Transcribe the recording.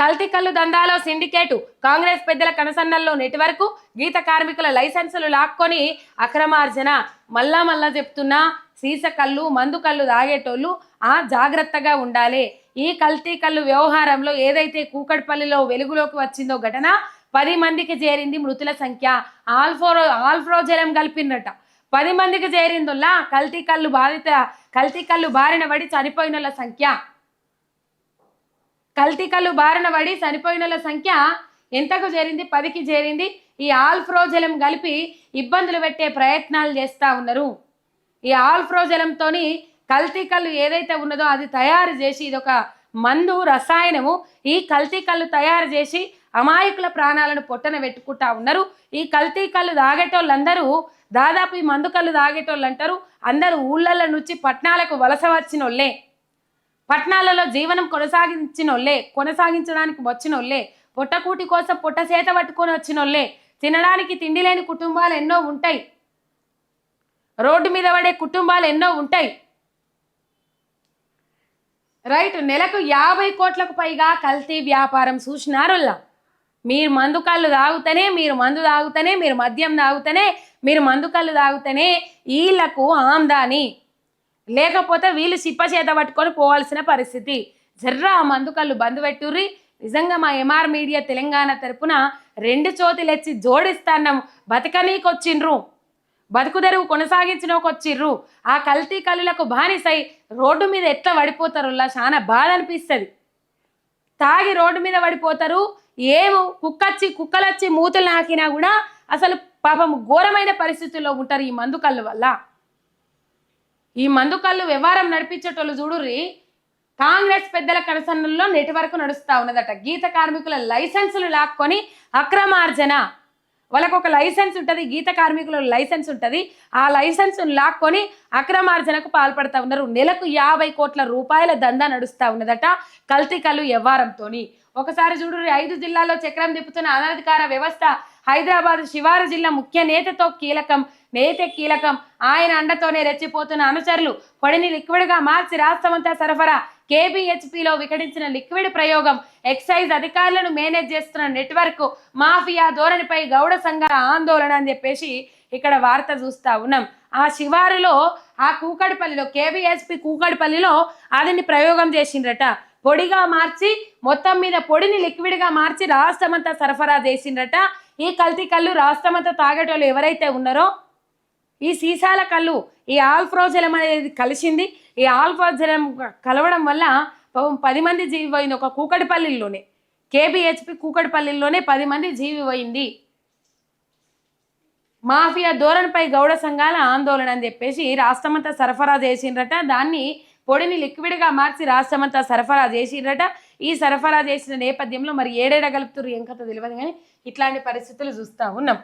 కల్తీ కల్లు దందాలో సిండికేటు. కాంగ్రెస్ పెద్దల కనసన్నల్లో నెట్వర్క్ గీత కార్మికుల లైసెన్సులు లాక్కొని అక్రమార్జన. మళ్ళా మళ్ళా చెప్తున్నా సీస కళ్ళు మందు కళ్ళు తాగేటోళ్ళు ఆ జాగ్రత్తగా ఉండాలి. ఈ కల్తీ కళ్ళు వ్యవహారంలో ఏదైతే కూకట్పల్లిలో వెలుగులోకి వచ్చిందో ఘటన పది మందికి చేరింది మృతుల సంఖ్య. ఆల్ఫోరో ఆల్ఫ్రోజలం కలిపినట పది మందికి చేరిందుల్లా కల్తీ కళ్ళు బాధిత కల్తీ కళ్ళు బారిన పడి చనిపోయిన వాళ్ళ సంఖ్య. కల్తీ కళ్ళు బారిన పడి చనిపోయినల వాళ్ళ సంఖ్య ఎంతకు చేరింది? పదికి చేరింది? ఈ ఆల్ఫ్రోజలం కలిపి ఇబ్బందులు పెట్టే ప్రయత్నాలు చేస్తూ ఉన్నారు. ఈ ఆల్ఫ్రోజలంతోని కల్తీ కళ్ళు ఏదైతే ఉన్నదో అది తయారు చేసి ఇది ఒక మందు రసాయనము. ఈ కల్తీ కళ్ళు తయారు చేసి అమాయకుల ప్రాణాలను పొట్టన పెట్టుకుంటా ఉన్నారు. ఈ కల్తీ కళ్ళు తాగేటోళ్ళందరూ దాదాపు ఈ మందు కళ్ళు తాగేటోళ్ళు అంటారు అందరూ ఊళ్ళల్లో నుంచి పట్టణాలకు వలస వచ్చిన వాళ్ళే పట్టణాలలో జీవనం కొనసాగించినోళ్ళే కొనసాగించడానికి వచ్చినోళ్ళే పొట్టకూటి కోసం పొట్ట చేత పట్టుకొని వచ్చినోళ్ళే తినడానికి తిండి లేని కుటుంబాలు ఎన్నో ఉంటాయి. రోడ్డు మీద పడే కుటుంబాలు ఎన్నో ఉంటాయి. రైట్ నెలకు యాభై కోట్లకు పైగా కల్తీ వ్యాపారం చూసినారుల్లా? మీరు మందు కళ్ళు తాగుతనే మీరు మందు తాగుతనే మీరు మద్యం తాగుతనే మీరు మందు కళ్ళు తాగుతనే వీళ్ళకు ఆమ్దాని. లేకపోతే వీళ్ళు చిప్ప చేత పట్టుకొని పోవాల్సిన పరిస్థితి. జర్రా ఆ మందు కళ్ళు బంద్ పెట్టుర్రి. నిజంగా మా ఎంఆర్ మీడియా తెలంగాణ తరపున రెండు చోతులెచ్చి జోడిస్తాన్నాం. బతకనీకొచ్చిండ్రు. బతుకు తెరువు కొనసాగించడానికి ఆ కల్తీ కళ్ళులకు బానిసై రోడ్డు మీద ఎట్లా పడిపోతారు? చాలా బాధ అనిపిస్తుంది. తాగి రోడ్డు మీద పడిపోతారు. ఏమో కుక్కచ్చి కుక్కలచ్చి మూతులు నాకినా కూడా అసలు పాపం ఘోరమైన పరిస్థితుల్లో ఉంటారు ఈ మందు కళ్ళు వల్ల. ఈ మందు కళ్ళు వ్యవహారం నడిపించేటోళ్ళు చూడుర్రి. కాంగ్రెస్ పెద్దల కనసన్నల్లో నెట్వర్క్ నడుస్తూ ఉన్నదట. గీత కార్మికుల లైసెన్సులు లాక్కొని అక్రమార్జన. వాళ్ళకు ఒక లైసెన్స్ ఉంటుంది గీత కార్మికుల లైసెన్స్ ఉంటుంది. ఆ లైసెన్స్ లాక్కొని అక్రమార్జనకు పాల్పడతా ఉన్నారు. నెలకు యాభై కోట్ల రూపాయల దందా నడుస్తూ ఉన్నదట కల్తీ కళ్ళు వ్యవహారంతోని. ఒకసారి చూడు ఐదు జిల్లాల్లో చక్రం తిప్పుతున్న అనధికార వ్యవస్థ హైదరాబాద్ శివారు జిల్లా ముఖ్య నేతతో కీలకం నేత కీలకం. ఆయన అండతోనే రెచ్చిపోతున్న అనుచరులు పొడిని లిక్విడ్గా మార్చి రాష్ట్రమంతా సరఫరా కేబిహెచ్పిలో వికటించిన లిక్విడ్ ప్రయోగం ఎక్సైజ్ అధికారులను మేనేజ్ చేస్తున్న నెట్వర్క్ మాఫియా ధోరణిపై గౌడ సంఘాల ఆందోళన అని చెప్పేసి ఇక్కడ వార్త చూస్తా ఉన్నాం. ఆ శివారులో ఆ కూకడిపల్లిలో కేబిహెచ్పి కూకడిపల్లిలో అదిని ప్రయోగం చేసిండ్రట. పొడిగా మార్చి మొత్తం మీద పొడిని లిక్విడ్గా మార్చి రాష్ట్రమంతా సరఫరా చేసిండ్రట. ఈ కల్తీ కళ్ళు రాష్ట్రమంతా తాగేటోళ్ళు ఎవరైతే ఉన్నారో ఈ సీసాల కళ్ళు ఈ ఆల్ఫ్రోజలం అనేది కలిసింది. ఈ ఆల్ఫా జ్వరం కలవడం వల్ల పాపం పది మంది జీవి పోయింది ఒక కూకటిపల్లిలోనే. కేబిహెచ్పి కూకటిపల్లిలోనే పది మంది జీవి పోయింది మాఫియా ధోరణిపై గౌడ సంఘాల ఆందోళన అని చెప్పేసి రాష్ట్రమంతా సరఫరా చేసిండ్రట. దాన్ని పొడిని లిక్విడ్గా మార్చి రాష్ట్రమంతా సరఫరా చేసిండ్రట. ఈ సరఫరా చేసిన నేపథ్యంలో మరి ఏడేడ కలుపుతున్నారు ఏం కథ తెలియదు కానీ ఇట్లాంటి పరిస్థితులు చూస్తూ ఉన్నాం.